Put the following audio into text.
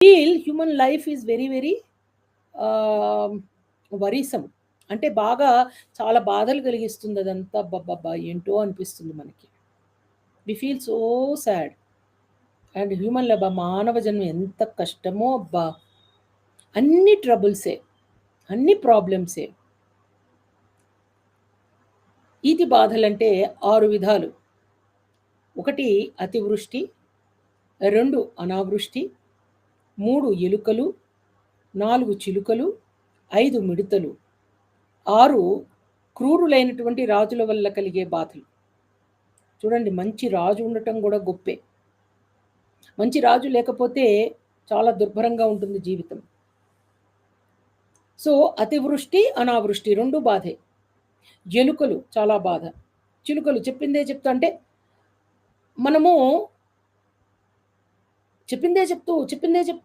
Feel human life is very very ah, worrisome. అంటే బాగా చాలా బాధలు కలిగిస్తుంది అదంతా. అబ్బబ్బబ్బా! ఏంటో అనిపిస్తుంది మనకి. We feel so sad. And human లబ మానవ జన్మ ఎంత కష్టమో అబ్బా! అన్ని ట్రబుల్సే. అన్ని ప్రాబ్లమ్సే. ఈతి బాధలంటే ఆరు విధాలు. ఒకటి అతివృష్టి, రెండు అనావృష్టి, మూడు ఎలుకలు, నాలుగు చిలుకలు, ఐదు మిడతలు, ఆరు క్రూరులైనటువంటి రాజుల వల్ల కలిగే బాధలు. చూడండి మంచి రాజు ఉండటం కూడా గొప్పే. మంచి రాజు లేకపోతే చాలా దుర్భరంగా ఉంటుంది జీవితం. సో, అతివృష్టి, అనావృష్టి రెండు బాధే. ఎలుకలు చాలా బాధ. చిలుకలు చెప్పిందే చెప్తా అంటే మనము చెప్పిందే చెప్తూ, చెప్పిందే చెప్తూ